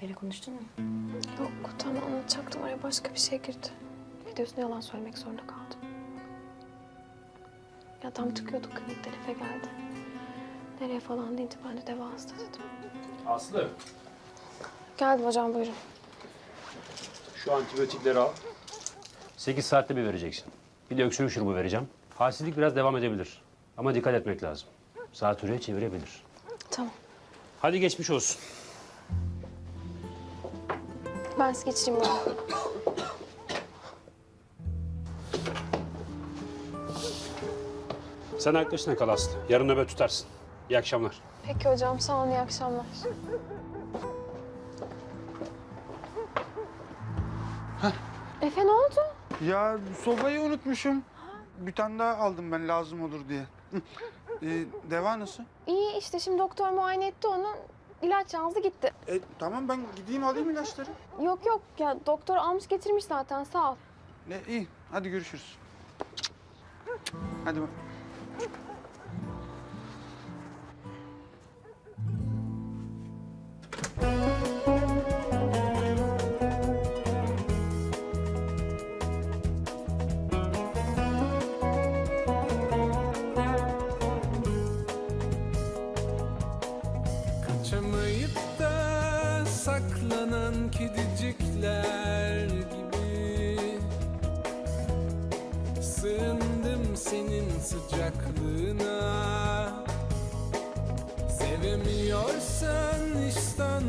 Efe'yle konuştun mu? Yok tam anlatacaktım oraya başka bir şey girdi. Üstüne yalan söylemek zorunda kaldım. Ya tam çıkıyorduk klinikten Efe geldi. Nereye falan deyince ben de deva hasta dedim. Aslı, Geldim hocam buyurun. şu antibiyotikleri al. 8 saatte bir vereceksin. Bir de öksürük şurubu vereceğim. Halsizlik biraz devam edebilir. Ama dikkat etmek lazım. Zatürreye çevirebilir. Tamam. Hadi geçmiş olsun. Geçireyim bunu. Sen arkadaşına kal Aslı. Yarın nöbet tutarsın. İyi akşamlar. Peki hocam sağ olun iyi akşamlar. Efe ne oldu? Ya sobayı unutmuşum. Bir tane daha aldım ben lazım olur diye. Ee, deva nasıl? İyi işte şimdi doktor muayene etti onu. İlaç yazdı gitti. E, tamam ben gideyim alayım ilaçları. Yok yok ya doktor almış getirmiş zaten sağ ol. Ne iyi hadi görüşürüz. Hadi bak. Kaçamayıp da saklanan kedicikler gibi. Sığındım senin sıcaklığına. Sevemiyorsan İstanbul'u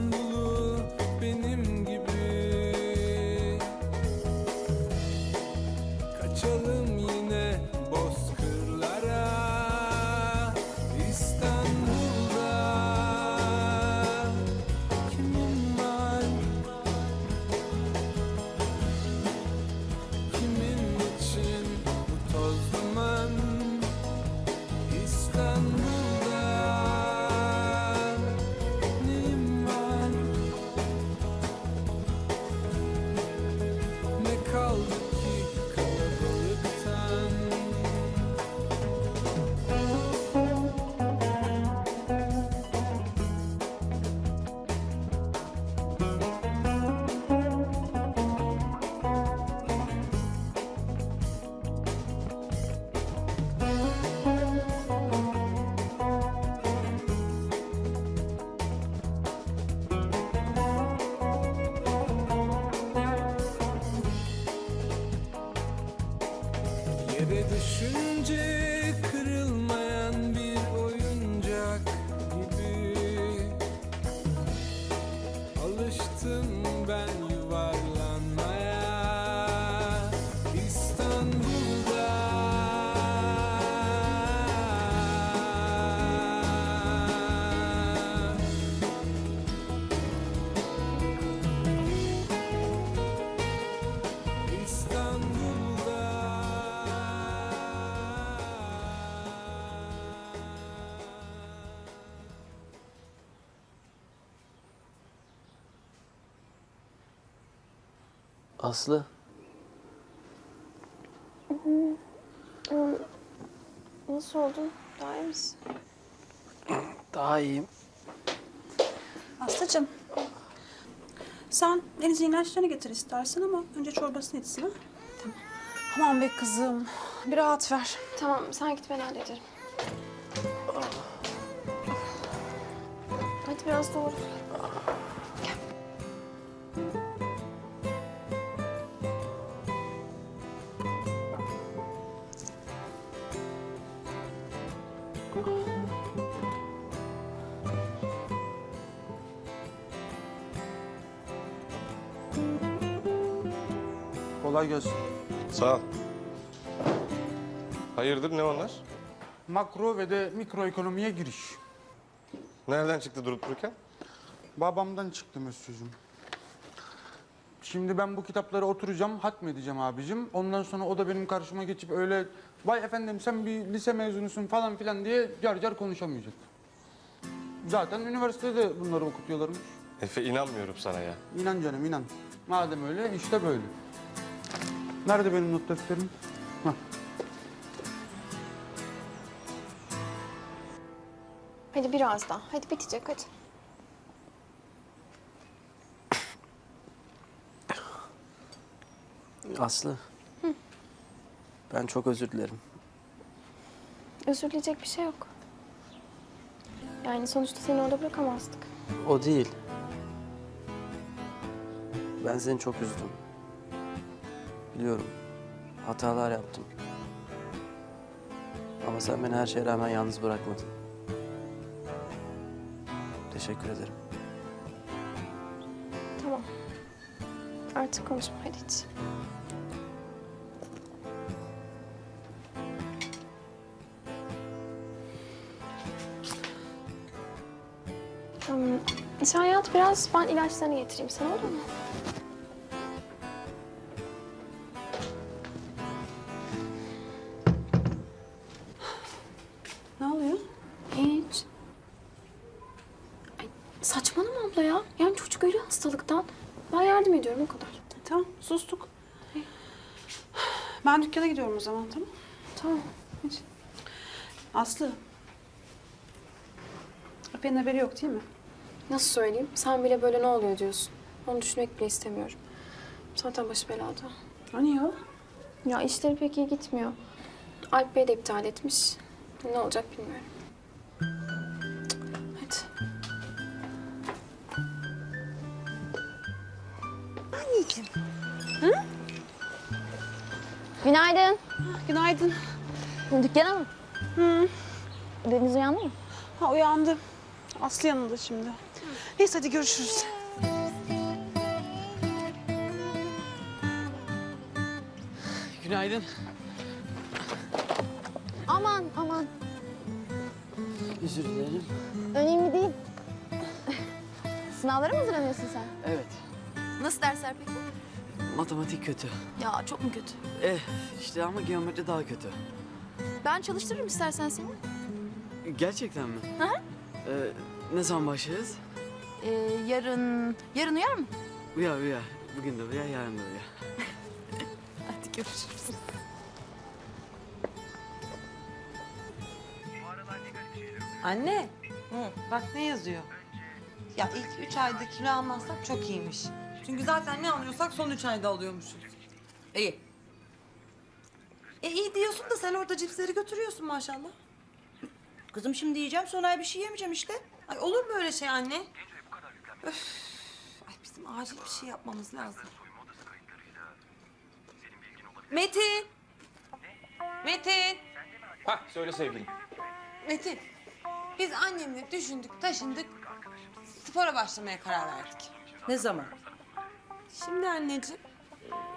Yere düşünce Aslı. Nasıl oldun? Daha iyi misin? Daha iyiyim. Aslıcığım. Sen Deniz'in ilaçlarını getir istersen ama önce çorbasını içsin ha. Tamam. Aman be kızım. Bir rahat ver. Tamam sen git ben hallederim. Hadi biraz doğru. Kolay gelsin. Sağ ol. Hayırdır ne onlar? Makro ve de mikro ekonomiye giriş. Nereden çıktı durup dururken? Babamdan çıktı Mesut'cum. Şimdi ben bu kitapları oturacağım, hatmedeceğim abicim. Ondan sonra o da benim karşıma geçip öyle... Vay efendim sen bir lise mezunusun falan filan diye car car konuşamayacak. Zaten üniversitede bunları okutuyorlarmış. Efe inanmıyorum sana ya. İnan canım inan. Madem öyle işte böyle. Nerede benim not defterim? Hah. Hadi biraz daha. Hadi bitecek hadi. Aslı. Hı. Ben çok özür dilerim. Özür dileyecek bir şey yok. Yani sonuçta seni orada bırakamazdık. O değil. Ben seni çok üzdüm. Biliyorum. Hatalar yaptım. Ama sen beni her şeye rağmen yalnız bırakmadın. Teşekkür ederim. Tamam. Artık konuşma hiç. Hmm, sen yat biraz ben ilaçlarını getireyim sana olur mu? Ben yardım ediyorum o kadar. Tamam sustuk. Ben dükkana gidiyorum o zaman tamam Tamam. Aslı. Alper'in haberi yok değil mi? Nasıl söyleyeyim? Sen bile böyle ne oluyor diyorsun. Onu düşünmek bile istemiyorum. Zaten başı belada. Niye o? Ya işleri pek iyi gitmiyor. Alp Bey de iptal etmiş. Ne olacak bilmiyorum. Günaydın. Günaydın. Dükkana mı? Hı. Deniz uyandı mı? Ha uyandı. Aslı yanında şimdi. Neyse hadi görüşürüz. Günaydın. Aman aman. Özür dilerim. Önemli değil. Sınavlara mı hazırlanıyorsun sen? Evet. Nasıl dersler peki? Matematik kötü. Ya çok mu kötü? Eh işte ama geometri daha kötü. Ben çalıştırırım istersen seni. Gerçekten mi? Hı hı. Ee, ne zaman başlarız? Ee, yarın, yarın uyar mı? Uyar uyar. Bugün de uyar, yarın da uyar. Hadi görüşürüz. Anne, bak ne yazıyor. Ya ilk üç ayda kilo almazsak çok iyiymiş. Çünkü zaten ne alıyorsak son üç ayda alıyormuşuz. İyi. E iyi diyorsun da sen orada cipsleri götürüyorsun maşallah. Kızım şimdi yiyeceğim sonra ay bir şey yemeyeceğim işte. Ay olur mu öyle şey anne? Öf. Ay bizim acil bir şey yapmamız lazım. Metin. Metin. Hah söyle sevgilim. Metin, biz annemle düşündük, taşındık. Spora başlamaya karar verdik. Ne zaman? Şimdi anneciğim.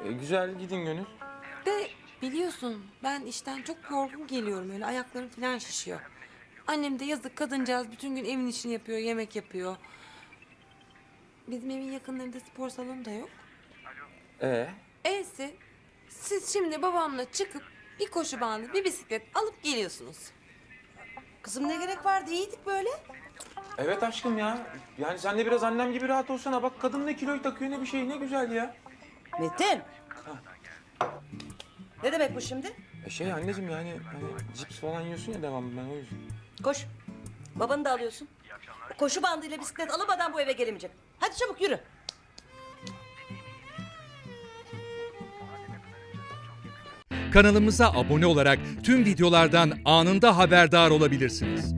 E, güzel gidin gönül. De biliyorsun ben işten çok yorgun geliyorum öyle ayaklarım falan şişiyor. Annem de yazık kadıncağız bütün gün evin işini yapıyor, yemek yapıyor. Bizim evin yakınlarında spor salonu da yok. Ee? Eyse siz şimdi babamla çıkıp bir koşu bandı, bir bisiklet alıp geliyorsunuz. Kızım ne gerek vardı? İyiydik böyle. Evet aşkım ya. Yani sen de biraz annem gibi rahat olsana. Bak kadın ne kiloyu takıyor ne bir şey ne güzel ya. Metin. Ne demek bu şimdi? E şey anneciğim yani hani cips falan yiyorsun ya devamlı ben o yüzden. Koş. Babanı da alıyorsun. Koşu bandıyla bisiklet alamadan bu eve gelemeyecek. Hadi çabuk yürü. Kanalımıza abone olarak tüm videolardan anında haberdar olabilirsiniz.